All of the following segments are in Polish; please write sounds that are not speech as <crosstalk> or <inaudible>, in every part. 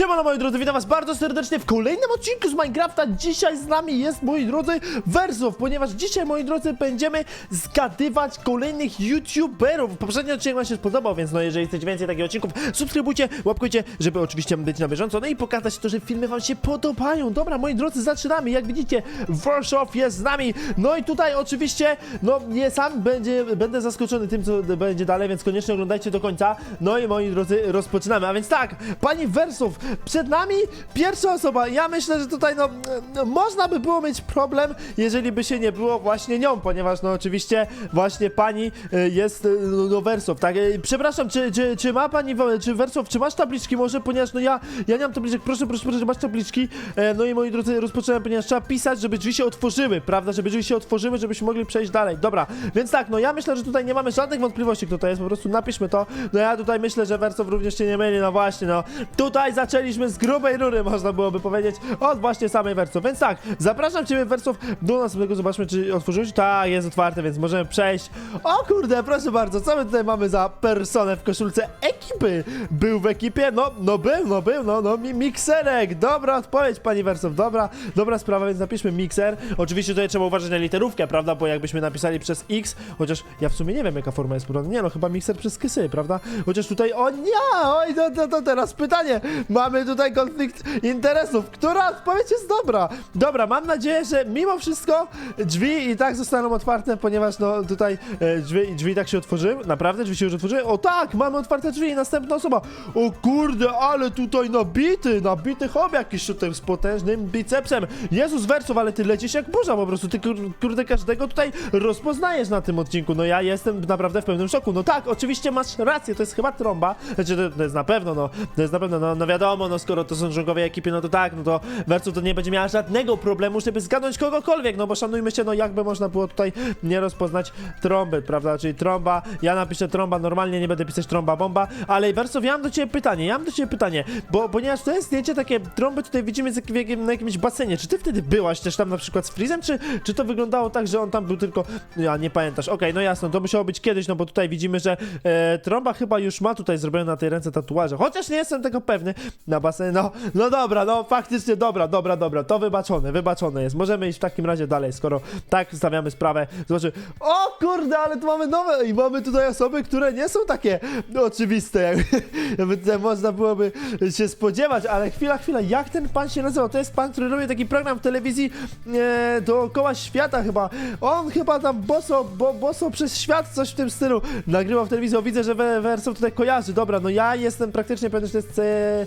Siemano moi drodzy, witam was bardzo serdecznie w kolejnym odcinku z Minecrafta. Dzisiaj z nami jest, moi drodzy, Wersow, ponieważ dzisiaj, moi drodzy, będziemy zgadywać kolejnych youtuberów. Poprzedni odcinek wam się spodobał, więc no jeżeli chcecie więcej takich odcinków, subskrybujcie, łapkujcie, żeby oczywiście być na bieżąco, no i pokazać to, że filmy wam się podobają. Dobra, moi drodzy, zaczynamy. Jak widzicie, Wersow jest z nami. No i tutaj oczywiście, no nie sam będzie, będę zaskoczony tym, co będzie dalej, więc koniecznie oglądajcie do końca. No i moi drodzy, rozpoczynamy. A więc tak, pani Wersów, przed nami pierwsza osoba. Ja myślę, że tutaj no, no można by było mieć problem, jeżeli by się nie było właśnie nią, ponieważ no oczywiście właśnie pani e, jest e, no, no Wersow, tak? E, Przepraszam, czy, czy, czy ma pani, czy Wersow, czy masz tabliczki może, ponieważ no ja, ja nie mam tabliczek, proszę, proszę, proszę, masz tabliczki. E, No i moi drodzy, rozpoczynamy, ponieważ trzeba pisać, żeby drzwi się otworzyły, prawda? Żeby drzwi się otworzyły, żebyśmy mogli przejść dalej. Dobra, więc tak, no ja myślę, że tutaj nie mamy żadnych wątpliwości, kto to jest, po prostu napiszmy to. No ja tutaj myślę, że Wersow również się nie myli, no właśnie, no. Tutaj zaczęliśmy z grubej rury, można byłoby powiedzieć, od właśnie samej Wersow. Więc tak, zapraszam Ciebie, Wersow, do następnego, zobaczmy, czy otworzyłeś. Tak, jest otwarte, więc możemy przejść. O kurde, proszę bardzo, co my tutaj mamy za personę w koszulce ekipy? Był w ekipie? No, no był, no był, no, no, mi mikserek. Dobra odpowiedź, pani Wersow, dobra, dobra sprawa, więc napiszmy mikser. Oczywiście tutaj trzeba uważać na literówkę, prawda, bo jakbyśmy napisali przez X, chociaż ja w sumie nie wiem, jaka forma jest podana. Nie no, chyba mikser przez kysy, prawda? Chociaż tutaj, o nie, oj, to, to, to teraz pytanie. Mamy tutaj konflikt interesów. Która odpowiedź jest dobra? Dobra, mam nadzieję, że mimo wszystko drzwi i tak zostaną otwarte, ponieważ no tutaj e, drzwi, drzwi tak się otworzyły. Naprawdę drzwi się już otworzyły? O tak, mamy otwarte drzwi i następna osoba. O kurde, ale tutaj nabity, nabity hobby jakiś tutaj z potężnym bicepsem. Jezus Wersow, ale ty lecisz jak burza po prostu. Ty kur, kurde każdego tutaj rozpoznajesz na tym odcinku. No ja jestem naprawdę w pełnym szoku. No tak, oczywiście masz rację, to jest chyba trąba. Znaczy to, to jest na pewno, no, to jest na pewno, no, no wiadomo, no skoro to są członkowie ekipy, no to tak, no to Wersow to nie będzie miała żadnego problemu, żeby zgadnąć kogokolwiek, no bo szanujmy się, no jakby można było tutaj nie rozpoznać trąby, prawda, czyli trąba, ja napiszę trąba, normalnie nie będę pisać trąba bomba, ale Wersow, ja mam do ciebie pytanie, ja mam do ciebie pytanie, bo ponieważ to jest zdjęcie takie, trąby tutaj widzimy jakim, na jakimś basenie, czy ty wtedy byłaś też tam na przykład z Freezem, czy, czy to wyglądało tak, że on tam był tylko, ja nie pamiętasz, okej, no jasno, to musiało być kiedyś, no bo tutaj widzimy, że e, trąba chyba już ma tutaj zrobione na tej ręce tatuaże, chociaż nie jestem tego pewny, na basenie, no, no dobra, no faktycznie, dobra, dobra, dobra, to wybaczone, wybaczone jest, możemy iść w takim razie dalej, skoro tak stawiamy sprawę, zobaczymy, o kurde, ale tu mamy nowe i mamy tutaj osoby, które nie są takie no, oczywiste, <laughs> jakby, tutaj można byłoby się spodziewać, ale chwila, chwila, jak ten pan się nazywa? To jest pan, który robi taki program w telewizji e, dookoła świata chyba, on chyba tam boso, bo, boso przez świat, coś w tym stylu, nagrywał w telewizji, o, widzę, że We- Wersow tutaj kojarzy, dobra, no ja jestem praktycznie pewny, że to jest Ce...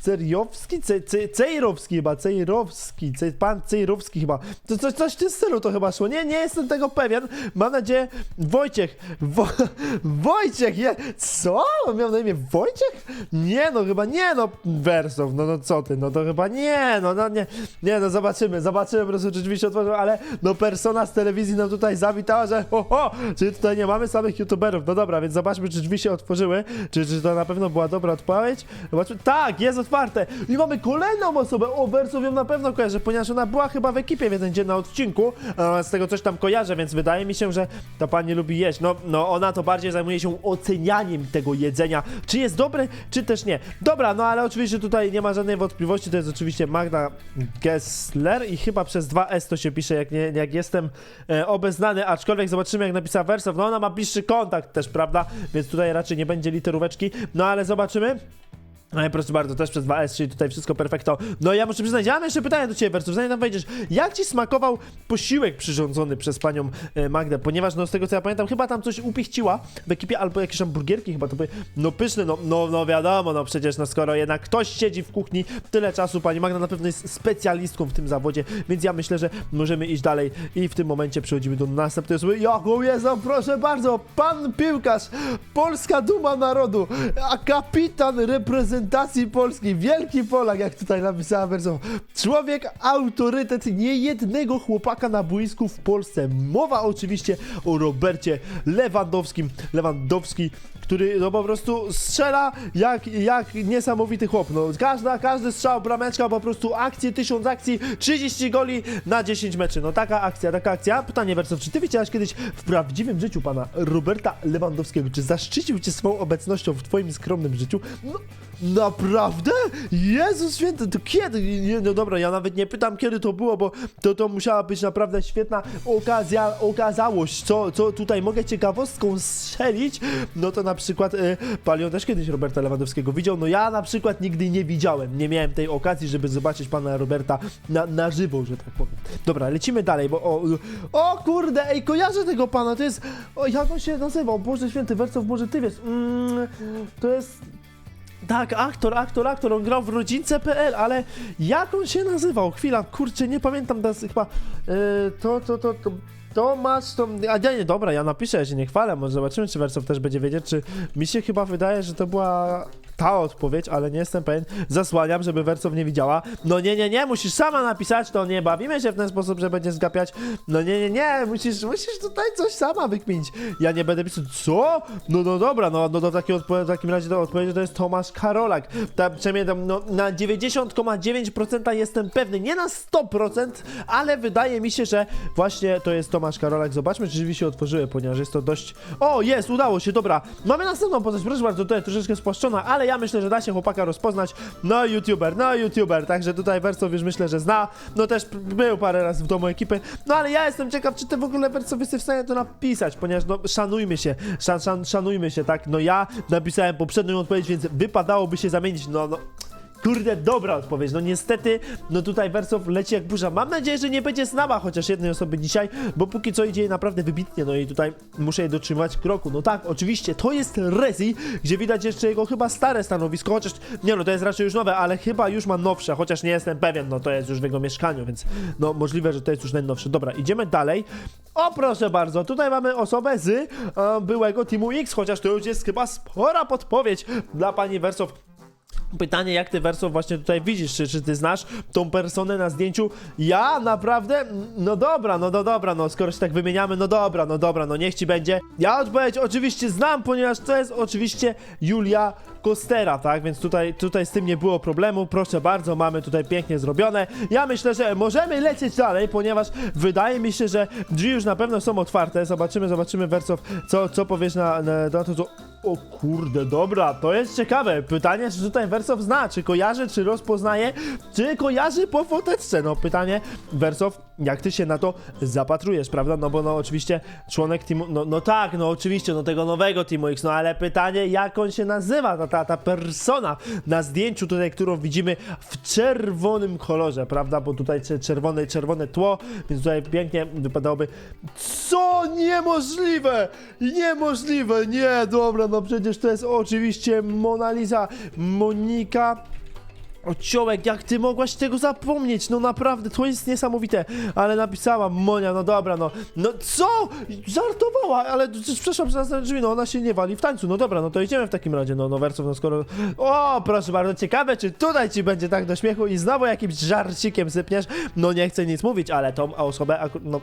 Ceriowski? Ce... Ce... Cejrowski chyba, Cejrowski, Ce... pan Cejrowski chyba, to coś, coś w tym stylu to chyba szło, nie, nie jestem tego pewien, mam nadzieję, Wojciech, Wo... <laughs> Wojciech, je... co? Miał na imię Wojciech? Nie, no chyba nie, no Wersow, no, no co ty, no to chyba nie, no, no nie, nie, no zobaczymy, zobaczymy po prostu, czy drzwi się otworzą, ale no persona z telewizji nam tutaj zawitała, że ho, ho, czy tutaj nie mamy samych youtuberów, no dobra, więc zobaczmy, czy drzwi się otworzyły, czy, czy to na pewno była dobra odpowiedź, zobaczmy, tak, jest otwarte. I mamy kolejną osobę, o Wersow ją na pewno kojarzę, ponieważ ona była chyba w ekipie w jeden dzień na odcinku, a z tego coś tam kojarzę, więc wydaje mi się, że ta pani lubi jeść, no, no ona to bardziej zajmuje się ocenianiem tego jedzenia, czy jest dobre, czy też nie. Dobra, no ale oczywiście tutaj nie ma żadnej wątpliwości, to jest oczywiście Magda Gessler i chyba przez 2S to się pisze, jak, nie, jak jestem e, obeznany, aczkolwiek zobaczymy jak napisała Wersow, no ona ma bliższy kontakt też, prawda, więc tutaj raczej nie będzie literóweczki, no ale zobaczymy. No i proszę bardzo, też przez 2S, czyli tutaj wszystko perfekto. No ja muszę przyznać, ja mam jeszcze pytanie do Ciebie, Wersus, zanim tam wejdziesz. Jak Ci smakował posiłek przyrządzony przez Panią e, Magdę? Ponieważ, no z tego co ja pamiętam, chyba tam coś upiechciła w ekipie, albo jakieś hamburgierki chyba, to były, no pyszne, no, no, no wiadomo, no przecież, no skoro jednak ktoś siedzi w kuchni tyle czasu, Pani Magda na pewno jest specjalistką w tym zawodzie, więc ja myślę, że możemy iść dalej i w tym momencie przechodzimy do następnej osoby. Jaką jest, proszę bardzo, Pan Piłkarz, Polska Duma Narodu, a kapitan reprezentacji Polski, wielki Polak, jak tutaj napisała wersja. Człowiek, autorytet niejednego chłopaka na boisku w Polsce. Mowa oczywiście o Robercie Lewandowskim. Lewandowski, który no po prostu strzela jak, jak niesamowity chłop. No, każda, każdy strzał, brameczka, po prostu akcje, tysiąc akcji, 30 goli na 10 meczy. No taka akcja, taka akcja. Pytanie Wersow, czy ty widziałeś kiedyś w prawdziwym życiu pana Roberta Lewandowskiego? Czy zaszczycił cię swoją obecnością w twoim skromnym życiu? No, Naprawdę? Jezus święty, to kiedy? Nie, no dobra, ja nawet nie pytam kiedy to było, bo to, to musiała być naprawdę świetna okazja, okazałość. Co, co tutaj mogę ciekawostką strzelić? No to na przykład e, Palion też kiedyś Roberta Lewandowskiego widział, no ja na przykład nigdy nie widziałem, nie miałem tej okazji, żeby zobaczyć pana Roberta na, na żywo, że tak powiem. Dobra, lecimy dalej, bo o, o kurde, ej, kojarzę tego pana, to jest, o, jak on się nazywał? Boże święty, Wercow, może ty wiesz, mm, to jest... Tak, aktor, aktor, aktor, on grał w rodzince.pl, ale jak on się nazywał? Chwila, kurczę, nie pamiętam teraz chyba. Yy, to, to, to, to. Tomasz, to. A nie, nie, dobra, ja napiszę, ja się nie chwalę, może zobaczymy, czy Wersow też będzie wiedzieć, czy. Mi się chyba wydaje, że to była ta odpowiedź, ale nie jestem pewien. Zasłaniam, żeby Wersow nie widziała. No nie, nie, nie, musisz sama napisać, to nie bawimy się w ten sposób, że będziesz zgapiać. No nie, nie, nie, musisz, musisz tutaj coś sama wykminić. Ja nie będę pisał, co? No, no dobra, no, no to w takim, w takim razie to odpowiedź to jest Tomasz Karolak. Tam, przynajmniej tam, no, na 90,9% jestem pewny, nie na 100%, ale wydaje mi się, że właśnie to jest Tomasz Karolak. Zobaczmy, czy drzwi się otworzyły, ponieważ jest to dość... O, jest, udało się, dobra. Mamy następną postać, proszę bardzo, tutaj troszeczkę spłaszczona, ale ja myślę, że da się chłopaka rozpoznać. No, youtuber, no, youtuber, także tutaj Wersow już myślę, że zna. No też był parę razy w domu ekipy. No, ale ja jestem ciekaw, czy ty w ogóle Wersow jesteś w stanie to napisać, ponieważ no, szanujmy się, szan, szan, szanujmy się, tak? No ja napisałem poprzednią odpowiedź, więc wypadałoby się zamienić, no, no... Kurde, dobra odpowiedź. No niestety, no tutaj Wersow leci jak burza. Mam nadzieję, że nie będzie znała chociaż jednej osoby dzisiaj, bo póki co idzie jej naprawdę wybitnie, no i tutaj muszę jej dotrzymać kroku. No tak, oczywiście, to jest Rezi, gdzie widać jeszcze jego chyba stare stanowisko, chociaż, nie no, to jest raczej już nowe, ale chyba już ma nowsze, chociaż nie jestem pewien, no to jest już w jego mieszkaniu, więc no możliwe, że to jest już najnowsze. Dobra, idziemy dalej. O, proszę bardzo, tutaj mamy osobę z e, byłego Teamu X, chociaż to już jest chyba spora podpowiedź dla pani Wersow. Pytanie, jak ty Wersow właśnie tutaj widzisz, czy, czy ty znasz tą personę na zdjęciu? Ja naprawdę, no dobra, no, no dobra, no skoro się tak wymieniamy, no dobra, no dobra, no niech ci będzie. Ja odpowiedź oczywiście znam, ponieważ to jest oczywiście Julia Kostera, tak? Więc tutaj, tutaj z tym nie było problemu, proszę bardzo, mamy tutaj pięknie zrobione. Ja myślę, że możemy lecieć dalej, ponieważ wydaje mi się, że drzwi już na pewno są otwarte. Zobaczymy, zobaczymy Wersow, co, co powiesz na, na, na to, co... O kurde, dobra, to jest ciekawe. Pytanie, czy tutaj Wersow zna, czy kojarzy, czy rozpoznaje, czy kojarzy po foteczce. No pytanie, Wersow, jak ty się na to zapatrujesz, prawda? No bo no oczywiście członek teamu, no, no tak, no oczywiście, no tego nowego Teamu X, no ale pytanie, jak on się nazywa, ta, ta, ta persona na zdjęciu tutaj, którą widzimy w czerwonym kolorze, prawda? Bo tutaj cze- czerwone, czerwone tło, więc tutaj pięknie wypadałoby... Co? Niemożliwe! Niemożliwe! Nie, dobra, no przecież to jest oczywiście Mona Lisa, Monika... Ociołek, jak ty mogłaś tego zapomnieć? No naprawdę, to jest niesamowite. Ale napisała Monia, no dobra, no. No co? Żartowała, ale przepraszam za te drzwi, no ona się nie wali w tańcu. No dobra, no to idziemy w takim razie, no, no Wersow, no skoro... O, proszę bardzo, ciekawe, czy tutaj ci będzie tak do śmiechu i znowu jakimś żarcikiem sypniesz. No nie chcę nic mówić, ale tą osobę, no...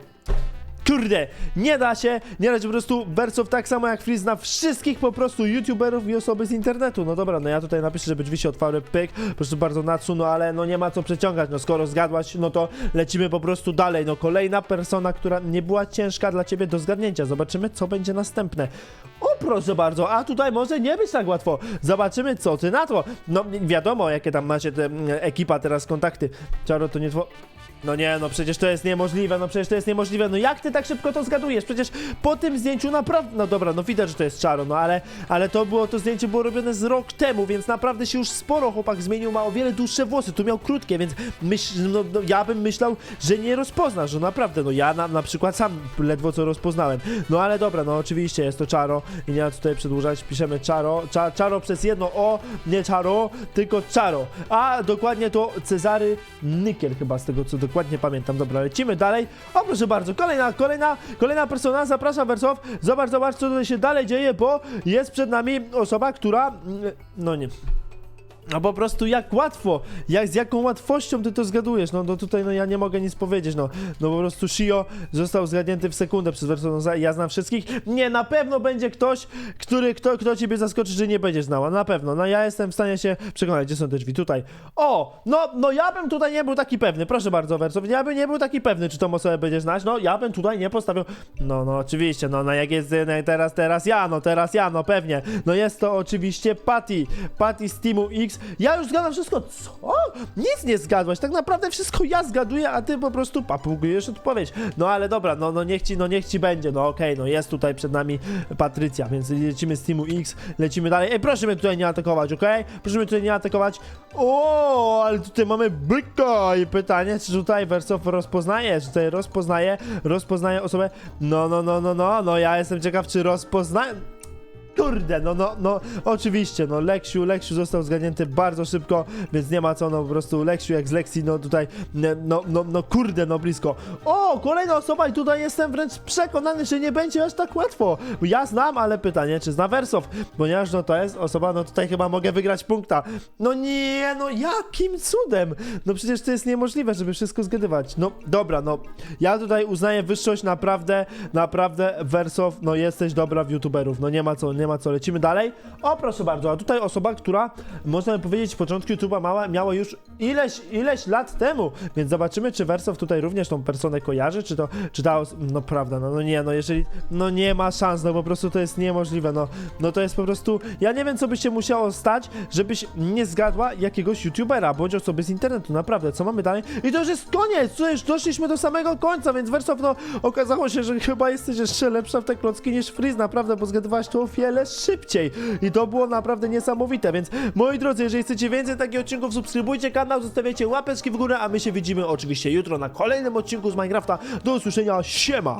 Kurde, nie da się, nie da się po prostu Wersow tak samo jak Freeze zna wszystkich po prostu youtuberów i osoby z internetu. No dobra, no ja tutaj napiszę, żeby drzwi się otwarły, pyk, proszę bardzo Natsu, no ale no nie ma co przeciągać, no skoro zgadłaś, no to lecimy po prostu dalej. No kolejna persona, która nie była ciężka dla ciebie do zgadnięcia. Zobaczymy, co będzie następne. O, proszę bardzo, a tutaj może nie być tak łatwo. Zobaczymy, co ty na to. No wiadomo, jakie tam macie te mm, ekipa teraz kontakty. Czaro, to nie two... No nie, no przecież to jest niemożliwe, no przecież to jest niemożliwe. No jak ty tak szybko to zgadujesz? Przecież po tym zdjęciu naprawdę. No dobra, no widać, że to jest czaro, no ale, ale to było to zdjęcie było robione z rok temu, więc naprawdę się już sporo chłopak zmienił, ma o wiele dłuższe włosy. Tu miał krótkie, więc myśl, no, no, ja bym myślał, że nie rozpoznasz, że naprawdę, no ja na, na przykład sam ledwo co rozpoznałem. No ale dobra, no oczywiście jest to czaro i nie ma tutaj przedłużać, piszemy czaro, cza, czaro przez jedno o, nie czaro, tylko czaro. A dokładnie to Cezary Nykiel chyba z tego co dokładnie pamiętam. Dobra, lecimy dalej. O proszę bardzo, kolejna, kolejna, kolejna persona, zapraszam Wersow. Zobacz, zobacz co tutaj się dalej dzieje, bo jest przed nami osoba, która, mm, no nie, no po prostu jak łatwo, jak z jaką łatwością ty to zgadujesz, no, no tutaj no ja nie mogę nic powiedzieć, no, no po prostu Shio został zgadnięty w sekundę przez wersję, no, za- ja znam wszystkich, nie, na pewno będzie ktoś, który, kto, kto ciebie zaskoczy, że nie będzie znała, na pewno, no ja jestem w stanie się przekonać, gdzie są te drzwi, tutaj, o, no, no ja bym tutaj nie był taki pewny, proszę bardzo Wersow, ja bym nie był taki pewny, czy tą osobę będziesz znać, no ja bym tutaj nie postawił, no, no oczywiście, no, no jak jest no, teraz, teraz ja, no teraz ja, no pewnie, no jest to oczywiście Patty, Patty z Teamu X, Ja już zgadam wszystko. Co? Nic nie zgadłaś. Tak naprawdę wszystko ja zgaduję, a ty po prostu papugujesz odpowiedź. No ale dobra, no, no niech ci, no niech ci będzie. No okej, no jest tutaj przed nami Patrycja, więc lecimy z Teamu X, lecimy dalej. Ej, proszę mnie tutaj nie atakować, okej? Proszę mnie tutaj nie atakować. O, ale tutaj mamy byka i pytanie, czy tutaj Wersow rozpoznaje, czy tutaj rozpoznaje, rozpoznaje osobę. No, no, no, no, no, no, ja jestem ciekaw, czy rozpoznaje. Kurde, no, no, no, oczywiście, no, Leksiu, Leksiu został zgadnięty bardzo szybko, więc nie ma co, no, po prostu Leksiu jak z Lexi, no, tutaj, no, no, no, kurde, no, blisko. O, kolejna osoba i tutaj jestem wręcz przekonany, że nie będzie aż tak łatwo. Ja znam, ale pytanie, czy zna Wersow, ponieważ, no, to jest osoba, no, tutaj chyba mogę wygrać punkta. No nie, no, jakim cudem? No, przecież to jest niemożliwe, żeby wszystko zgadywać. No, dobra, no, ja tutaj uznaję wyższość, naprawdę, naprawdę, Wersow, no, jesteś dobra w youtuberów, no, nie ma co, nie ma co, lecimy dalej. O, proszę bardzo, a tutaj osoba, która, można by powiedzieć, w początku YouTube'a mała, miała już ileś, ileś lat temu, więc zobaczymy, czy Wersow tutaj również tą personę kojarzy, czy to, czy ta, no, prawda, no, no nie, no, jeżeli, no, nie ma szans, no, po prostu to jest niemożliwe, no, no, to jest po prostu, ja nie wiem, co by się musiało stać, żebyś nie zgadła jakiegoś YouTubera, bądź osoby z internetu, naprawdę, co mamy dalej? I to już jest koniec, co już doszliśmy do samego końca, więc Wersow, no, okazało się, że chyba jesteś jeszcze lepsza w te klocki niż Freeze, naprawdę, bo zgadywałaś to o wiele szybciej i to było naprawdę niesamowite, więc moi drodzy, jeżeli chcecie więcej takich odcinków, subskrybujcie kanał, zostawiajcie łapeczki w górę, a my się widzimy oczywiście jutro na kolejnym odcinku z Minecrafta. Do usłyszenia, siema!